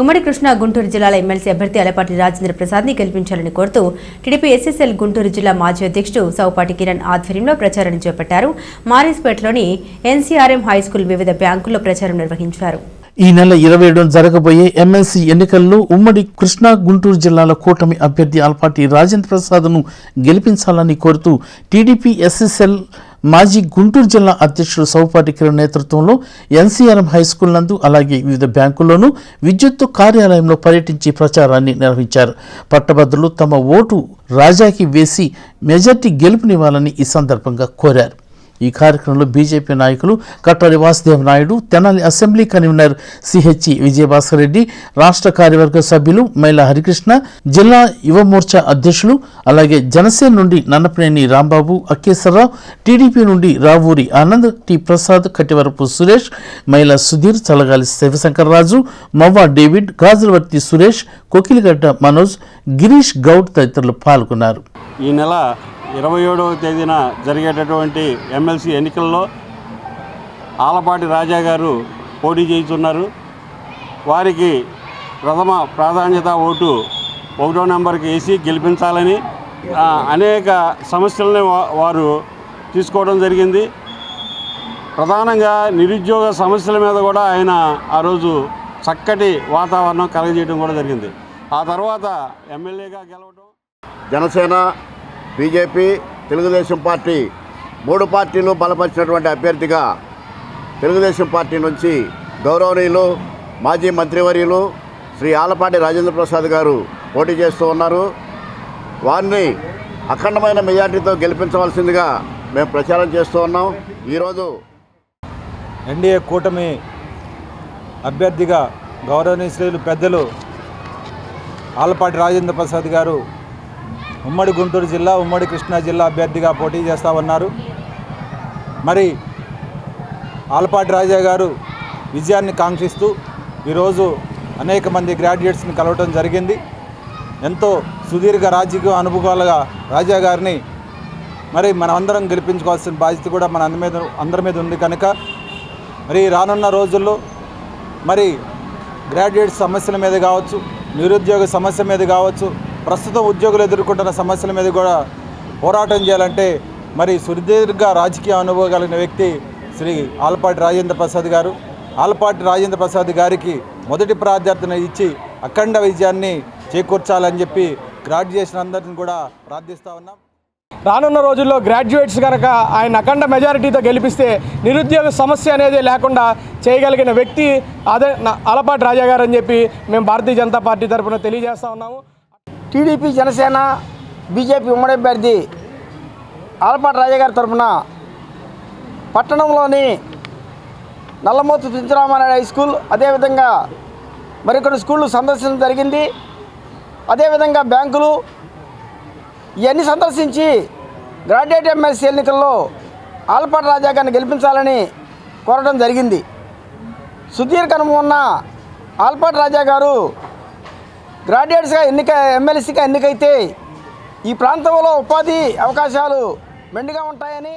ఉమ్మడి కృష్ణా గుంటూరు జిల్లాల ఎమ్మెల్సీ అభ్యర్థి అలపాటి రాజేంద్ర ప్రసాద్ని గెలిపించాలని కోరుతూ టీడీపీ ఎస్ఎస్ఎల్ గుంటూరు జిల్లా మాజీ అధ్యక్షుడు సౌపాటి కిరణ్ ఆధ్వర్యంలో ప్రచారం చేపట్టారు. మారేస్పేటలోని ఎన్సీఆర్ఎం హైస్కూల్ వివిధ బ్యాంకుల్లో ప్రచారం నిర్వహించారు. ఈ నెల ఇరవై ఏడున జరగబోయే ఎమ్మెల్సీ ఎన్నికల్లో ఉమ్మడి కృష్ణా గుంటూరు జిల్లాల కూటమి అభ్యర్థి అల్పాటి రాజేంద్ర ప్రసాద్ను గెలిపించాలని కోరుతూ టీడీపీ ఎస్ఎస్ఎల్ మాజీ గుంటూరు జిల్లా అధ్యక్షుడు సౌపాటి కిరణ్ నేతృత్వంలో ఎన్సీఆర్ఎం హై స్కూల్ నందు అలాగే వివిధ బ్యాంకుల్లోనూ విద్యుత్తు కార్యాలయంలో పర్యటించి ప్రచారాన్ని నిర్వహించారు. పట్టభద్రులు తమ ఓటు రాజాకి వేసి మెజార్టీ గెలుపునివ్వాలని ఈ సందర్భంగా కోరారు. ఈ కార్యక్రమంలో బీజేపీ నాయకులు Kattari Vasudev Naidu Tenali assembly convener CHE Vijayabhaskar Reddy రాష్ట్ర కార్యవర్గ సభ్యులు మైలా హరికృష్ణ జిల్లా యువమోర్చా అధ్యక్షులు అలాగే జనసేన నుండి నన్నపనేని రాంబాబు అక్కేశ్వరరావు టీడీపీ నుండి రావూరి ఆనంద్ టి ప్రసాద్ కట్టివరపు సురేష్ మైలా సుధీర్ చలగాలి శివశంకర్రాజు మవ్వా డేవిడ్ గాజులవర్తి సురేష్ కోకిలిగడ్డ మనోజ్ గిరీష్ గౌడ్ తదితరులు పాల్గొన్నారు. ఈ నెల ఇరవై ఏడవ తేదీన జరిగేటటువంటి ఎమ్మెల్సీ ఎన్నికల్లో ఆలపాటి రాజా గారు పోటీ చేస్తున్నారు వారికి ప్రథమ ప్రాధాన్యత ఓటు ఒకటో నెంబర్కి వేసి గెలిపించాలని అనేక సమస్యలని వారు తీసుకోవడం జరిగింది. ప్రధానంగా నిరుద్యోగ సమస్యల మీద కూడా ఆయన ఆ రోజు చక్కటి వాతావరణం కలగజేయడం కూడా జరిగింది. ఆ తర్వాత ఎమ్మెల్యేగా గెలవడం జనసేన బీజేపీ తెలుగుదేశం పార్టీ మూడు పార్టీలు బలపరిచినటువంటి అభ్యర్థిగా తెలుగుదేశం పార్టీ నుంచి గౌరవనీయులు మాజీ మంత్రివర్యులు శ్రీ ఆలపాటి రాజేంద్ర ప్రసాద్ గారు పోటీ చేస్తూ ఉన్నారు. వారిని అఖండమైన మెజార్టీతో గెలిపించవలసిందిగా మేము ప్రచారం చేస్తూ ఉన్నాం. ఈరోజు ఎన్డీఏ కూటమి అభ్యర్థిగా గౌరవనీయులు పెద్దలు ఆలపాటి రాజేంద్ర ప్రసాద్ గారు ఉమ్మడి గుంటూరు జిల్లా ఉమ్మడి కృష్ణా జిల్లా అభ్యర్థిగా పోటీ చేస్తూ ఉన్నారు. మరి ఆలపాటి రాజా గారు విజయాన్ని కాంక్షిస్తూ ఈరోజు అనేక మంది గ్రాడ్యుయేట్స్ని కలవటం జరిగింది. ఎంతో సుదీర్ఘ రాజకీయ అనుభవాలుగా రాజా గారిని మరి మనమందరం గెలిపించుకోవాల్సిన బాధ్యత కూడా మన అందరి మీద అందరి మీద ఉంది కనుక మరి రానున్న రోజుల్లో మరి గ్రాడ్యుయేట్ సమస్యల మీద కావచ్చు నిరుద్యోగ సమస్య మీద కావచ్చు ప్రస్తుతం ఉద్యోగులు ఎదుర్కొంటున్న సమస్యల మీద కూడా పోరాటం చేయాలంటే మరి సుదీర్ఘ రాజకీయ అనుభవం కలిగిన వ్యక్తి శ్రీ ఆలపాటి రాజేంద్ర ప్రసాద్ గారు. ఆలపాటి రాజేంద్ర ప్రసాద్ గారికి మొదటి ప్రాధాన్యత ఇచ్చి అఖండ విజయాన్ని చేకూర్చాలని చెప్పి గ్రాడ్యుయేషన్ అందరిని కూడా ప్రార్థిస్తూ ఉన్నాం. రానున్న రోజుల్లో గ్రాడ్యుయేట్స్ కనుక ఆయన అఖండ మెజారిటీతో గెలిపిస్తే నిరుద్యోగ సమస్య అనేది లేకుండా చేయగలిగిన వ్యక్తి అదే నా- రాజా గారు అని చెప్పి మేము భారతీయ జనతా పార్టీ తరఫున తెలియజేస్తా ఉన్నాము. టీడీపీ జనసేన బీజేపీ ఉమ్మడి అభ్యర్థి ఆలపాటి రాజా గారి తరఫున పట్టణంలోని నల్లమోతు పించరామారాయణ హై స్కూల్ అదేవిధంగా మరికొన్ని స్కూళ్ళు సందర్శించడం జరిగింది. అదేవిధంగా బ్యాంకులు ఇవన్నీ సందర్శించి గ్రాడ్యుయేట్ ఎమ్మెల్సీ ఎన్నికల్లో ఆలపాటి రాజా గారిని గెలిపించాలని కోరడం జరిగింది. సుదీర్ఘ కనుమ ఉన్న ఆల్పాటి రాజా గారు గ్రాడ్యుయేట్స్గా ఎన్నిక ఎమ్మెల్సీగా ఎన్నికైతే ఈ ప్రాంతంలో ఉపాధి అవకాశాలు మెండుగా ఉంటాయని